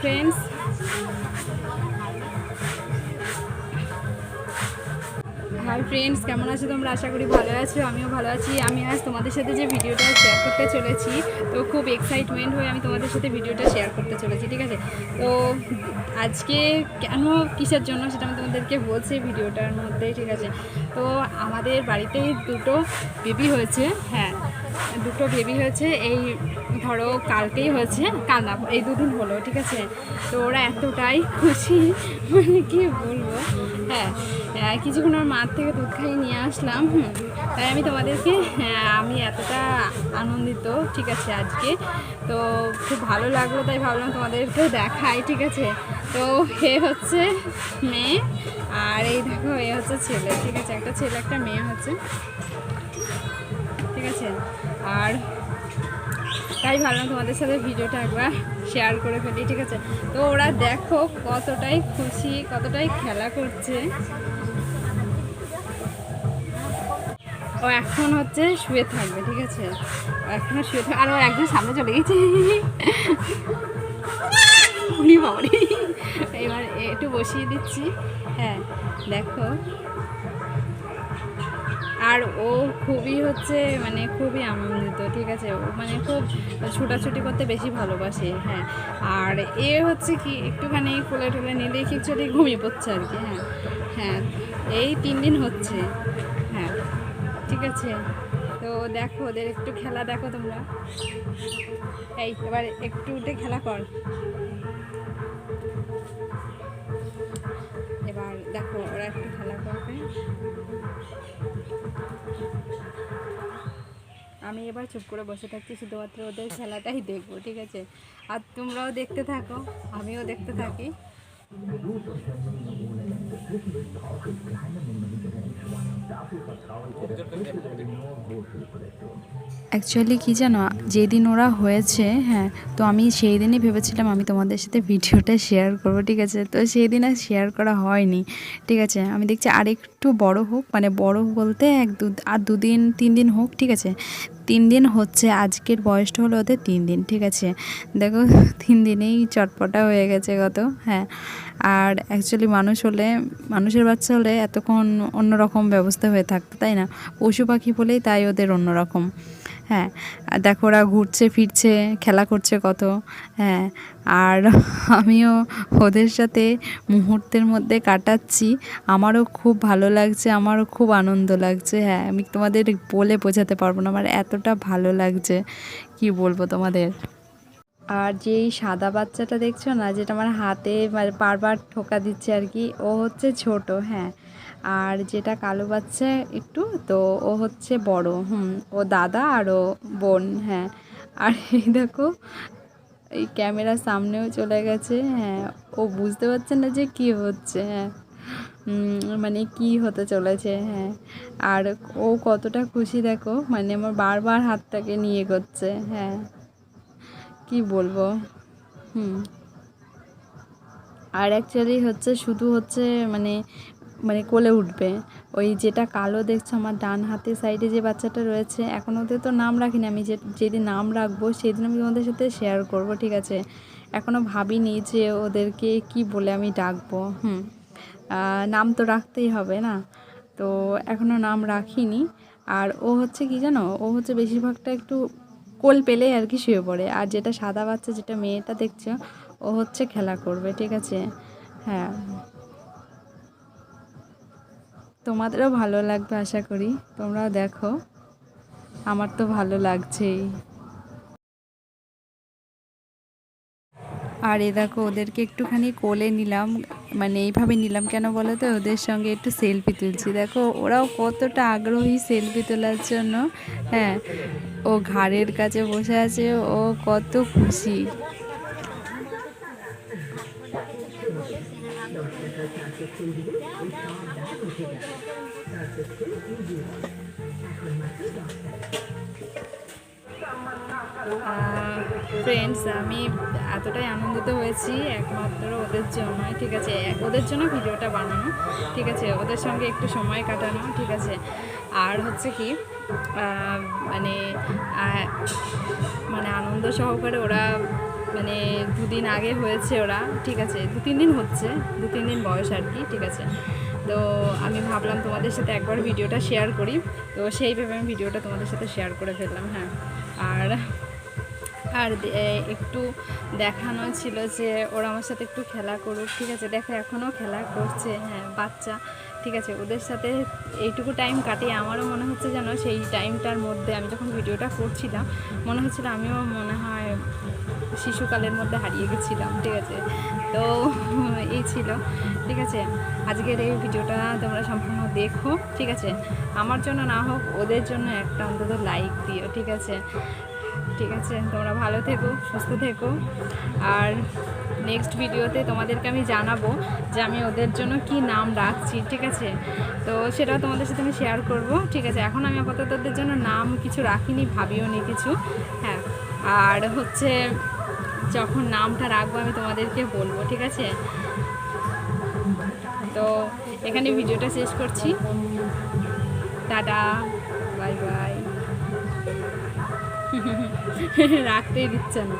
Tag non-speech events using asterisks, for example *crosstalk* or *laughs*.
Friends hi friends কেমন আছো তোমরা? আশা করি ভালো আছো, আমিও ভালো আছি। আমি আজ তোমাদের সাথে যে ভিডিওটা শেয়ার করতে চলেছি, তো খুব এক্সাইটমেন্ট হয়ে আমি তোমাদের সাথে ভিডিওটা শেয়ার করতে চলেছি, ঠিক আছে? তো আজকে কেন, কিসের জন্য সেটা আমি তোমাদেরকে বলছি ভিডিওটার মধ্যে, ঠিক আছে? তো আমাদের বাড়িতে দুটো বেবি হয়েছে হ্যাঁ দুটো বেবি হয়েছে, এই ধরো কালকেই হয়েছে, কাল না, এই দুদিন হলো, ঠিক আছে? তো ওরা এতটাই খুশি মানে কি বলব? হ্যাঁ কিছুক্ষণ ওর মার থেকে দুধ খাইয়ে নিয়ে আসলাম তাই আমি তোমাদেরকে আমি এতটা আনন্দিত, ঠিক আছে, আজকে। তো খুব ভালো লাগল, তাই ভাবলাম তোমাদেরকে দেখাই, ঠিক আছে? তো এ হচ্ছে মেয়ে, আর এই দেখো, এ হচ্ছে ছেলে, ঠিক আছে? একটা ছেলে, একটা মেয়ে হচ্ছে। আর তাই ভাবলাম তোমাদের সাথে ভিডিওটা একবার শেয়ার করে ফেলি, ঠিক আছে? তো ওরা দেখো কতটাই খুশি, কতটাই খেলা করছে। ও এখন হচ্ছে শুয়ে থাকবে, ঠিক আছে? ও এখনও শুয়ে থাকবে আর ও একদম সামনে চলে গেছে। উনি বাবারে। এবার একটু বসিয়ে দিচ্ছি। হ্যাঁ দেখো। আর ও খুবই হচ্ছে মানে খুবই আনন্দিত, ঠিক আছে? ও মানে খুব ছোটাছুটি করতে বেশি ভালোবাসে হ্যাঁ। আর এ হচ্ছে কি, একটুখানি কোলে টোলে নিলে খিচুড়ি ঘুমিয়ে পড়ছে আর কি হ্যাঁ। হ্যাঁ এই তিন দিন হচ্ছে হ্যাঁ ঠিক আছে? তো দেখো, ওদের একটু খেলা দেখো তোমরা। এই, এবার একটু উঠে খেলা কর। এবার দেখো, ওরা একটু খেলা করবে। আমি এবার চুপ করে বসে থাকছি, শুধুমাত্র ওদের খেলাটাই দেখব, ঠিক আছে? আর তোমরাও দেখতে থাকো, আমিও দেখতে থাকি। অ্যাকচুয়ালি কি জানো, যেদিন ওরা হয়েছে হ্যাঁ তো আমি সেই দিনই ভেবেছিলাম আমি তোমাদের সাথে ভিডিওটা শেয়ার করব, ঠিক আছে? তো সেই দিন আর শেয়ার করা হয়নি, ঠিক আছে? আমি দেখছি আরেকটু বড় হোক মানে বড় বলতে এক দু, আর দুদিন, তিন দিন হোক, ঠিক আছে? তিন দিন হচ্ছে, আজকের বয়সটা হলো ওদের তিন দিন, ঠিক আছে? দেখো, তিন দিনেই চটপটা হয়ে গেছে কত হ্যাঁ। আর অ্যাকচুয়ালি মানুষ হলে, মানুষের বাচ্চা হলে এতক্ষণ অন্যরকম ব্যবস্থা হয়ে থাকতো, তাই না? পশু পাখি বলেই তাই ওদের অন্যরকম। হ্যাঁ দেখো ওরা ঘুরছে, ফিরছে, খেলা করছে কত হ্যাঁ আর *laughs* আমিও ওদের সাথে মুহূর্তের মধ্যে কাটাচ্ছি। আমারও খুব ভালো লাগছে, আমারও খুব আনন্দ লাগছে হ্যাঁ আমি তোমাদের বলে বোঝাতে পারব না, আমার এতটা ভালো লাগছে, কি বলব তোমাদের? আর যেই সাদা বাচ্চাটা দেখছ না, যেটা আমার হাতে মানে বারবার ঠোকা দিচ্ছে আর কি, ও হচ্ছে ছোট হ্যাঁ আর যেটা কালো বাচ্চা একটু, তো ও হচ্ছে বড়, হুম, ও দাদা আর ও বোন হ্যাঁ। আর এই দেখো, এই ক্যামেরার সামনেও চলে গেছে হ্যাঁ। ও বুঝতে পারছে না যে কি হচ্ছে হ্যাঁ। মানে কি হতে চলেছে হ্যাঁ। আর ও কতটা খুশি দেখো মানে আমার বারবার হাতটাকে নিয়ে করছে হ্যাঁ। কি বলব, হুম। আর অ্যাকচুয়ালি হচ্ছে, শুধু হচ্ছে মানে মানে কোলে উঠবে। ওই যেটা কালো দেখছ আমার ডান হাতের সাইডে যে বাচ্চাটা রয়েছে, এখন ওদের তো নাম রাখিনি, আমি যে যেদিন নাম রাখব সেদিন আমি তোমাদের সাথে শেয়ার করব, ঠিক আছে? এখনও ভাবিনি যে ওদেরকে কি বলে আমি ডাকবো, হুম। নাম তো রাখতেই হবে না। তো এখনও নাম রাখিনি। আর ও হচ্ছে কি জানো, ও হচ্ছে বেশিরভাগটা একটু কোল পেলেই আর কি শুয়ে পড়ে। আর যেটা সাদা বাচ্চা, যেটা মেয়েটা দেখছ, ও হচ্ছে খেলা করবে, ঠিক আছে? হ্যাঁ। তোমাদেরও ভালো লাগবে, আশা করি। তোমরাও দেখো। আমার তো ভালো লাগছেই। আর এ দেখো, ওদেরকে একটুখানি কোলে নিলাম। মানে এইভাবে নিলাম কেন বলো তো? ওদের সঙ্গে একটু সেলফি তুলছি। দেখো, ওরাও কতটা আগ্রহী সেলফি তোলার জন্য। হ্যাঁ ও ঘাড়ের কাছে বসে আছে, ও কত খুশি। ফ্রেন্ডস আমি এতটাই আনন্দিত হয়েছি একমাত্র ওদের জন্যই ঠিক আছে? ওদের জন্য ভিডিওটা বানানো, ঠিক আছে? ওদের সঙ্গে একটু সময় কাটানো, ঠিক আছে? আর হচ্ছে কি মানে মানে আনন্দ সহকারে ওরা মানে দুদিন আগে হয়েছে ওরা, ঠিক আছে, দু তিন দিন হচ্ছে, দু তিন দিন বয়স আর কি, ঠিক আছে। তো আমি ভাবলাম তোমাদের সাথে একবার ভিডিওটা শেয়ার করি, তো সেইভাবে আমি ভিডিওটা তোমাদের সাথে শেয়ার করে ফেললাম হ্যাঁ। আর আর একটু দেখানো ছিল যে ওরা আমার সাথে একটু খেলা করুক, ঠিক আছে, দেখো এখনও খেলা করছে হ্যাঁ বাচ্চা। ঠিক আছে, ওদের সাথে এইটুকু টাইম কাটিয়ে আমারও মনে হচ্ছে যেন সেই টাইমটার মধ্যে আমি যখন ভিডিওটা করছিলাম, মনে হচ্ছিল আমিও মনে হয় শিশুকালের মধ্যে হারিয়ে গেছিলাম, ঠিক আছে। তো এই ছিল, ঠিক আছে। আজকের এই ভিডিওটা তোমরা সম্পূর্ণ দেখো, ঠিক আছে। আমার জন্য না হোক, ওদের জন্য একটা অন্তত লাইক দিও, ঠিক আছে। ঠিক আছে? তোমরা ভালো থেকো, সুস্থ থেকো। আর নেক্সট ভিডিওতে তোমাদেরকে আমি জানাব যে আমি ওদের জন্য কি নাম রাখছি, ঠিক আছে? তো সেটাও তোমাদের সাথে আমি শেয়ার করব, ঠিক আছে? এখন আমি আপাতত ওদের জন্য নাম কিছু রাখিনি, ভাবিও নি কিছু। হ্যাঁ আর হচ্ছে যখন নামটা রাখব আমি তোমাদেরকে বলব, ঠিক আছে? তো এখানে ভিডিওটা শেষ করছি। টাটা বাই বাই *laughs* রাখতেই দিচ্ছে না।